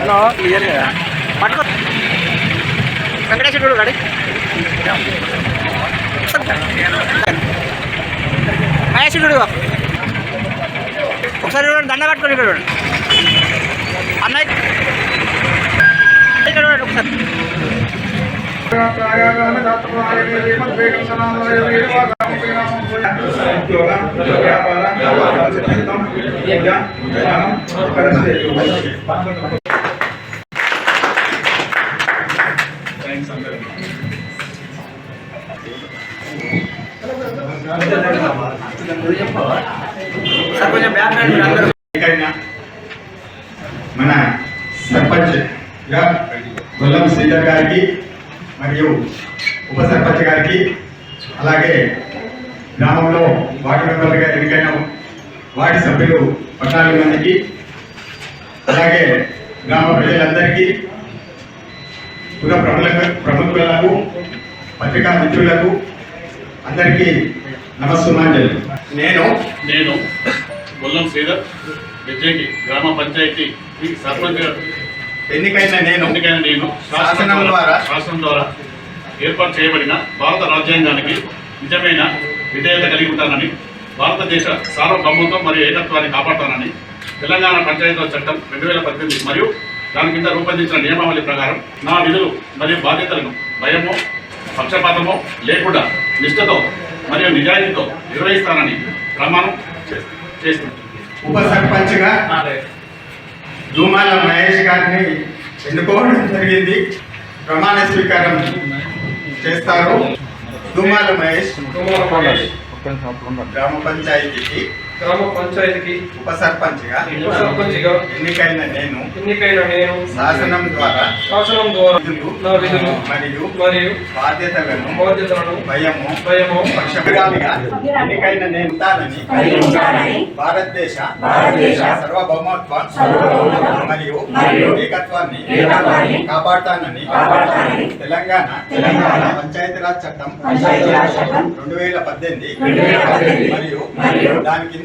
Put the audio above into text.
Hello clear కదా పట్టుకో వెంకటేశ్వరుడు రెడీ మహేశ్వరుడు ఒకసారి చూడండి దండ పట్టుకోండి ఇక్కడ చూడండి. అన్నయ్య ఇక్కడ చూడండి ఒకసారి. చెప్పవా మన సర్పంచ్గా గొల్లం శ్రీధర్ గారికి మరియు ఉప సర్పంచ్ గారికి అలాగే గ్రామంలో వార్డు మెంబర్లుగా ఎన్నికైన వార్డు సభ్యులు పద్నాలుగు మందికి అలాగే గ్రామ ప్రజలందరికీ పుర ప్రముఖ ప్రముఖులకు పత్రికా మిత్రులకు అందరికీ నమస్సుమాంజలి. నేను నేను బొల్లం శ్రీధర్ బెజ్జేకి గ్రామ పంచాయతీ సర్పంచ్ ఎన్నికైన నేను. ఎన్నికైన నేను. శాసనం ద్వారా శాసనం ద్వారా ఏర్పాటు చేయబడిన భారత రాజ్యాంగానికి నిజమైన విధేయత కలిగి ఉంటానని భారతదేశ సార్వభౌమత్వం మరియు ఏకత్వాన్ని కాపాడుతానని తెలంగాణ పంచాయతీరాజ్ చట్టం రెండు వేల పద్దెనిమిది మరియు దాని కింద రూపొందించిన నియమావళి ప్రకారం నా విధులు మరియు బాధ్యతలను భయమో పక్షపాతమో లేకుండా నిష్ఠతో మరియు నిజాయితీతో నిర్వహిస్తానని ప్రమాణం ఉప సర్పంచ్గా ధూమాల మహేష్ గారిని ఎన్నుకోవడం జరిగింది. ప్రమాణ స్వీకారం చేస్తారు. ధూమాల మహేష్. గ్రామ పంచాయతీకి గ్రామ పంచాయతీకి ఉప సర్పంచ్గా ఉప సర్పంచ్గా ఎన్నికైన నేను ఎన్నికైన నేను శాసనం ద్వారా శాసనం ద్వారా విధులు నా విధులు మరియు మరియు బాధ్యతలను బాధ్యతలను భయము భయము పక్షపాతిగా ఎన్నికైన నేను ఉంటానని భారతదేశ భారతదేశ సార్వభౌమత్వం మరియు ఏకత్వాన్ని కాపాడుతానని తెలంగాణ తెలంగాణ పంచాయతీరాజ్ చట్టం రెండు వేల పద్దెనిమిది మరియు దాని కింద దాని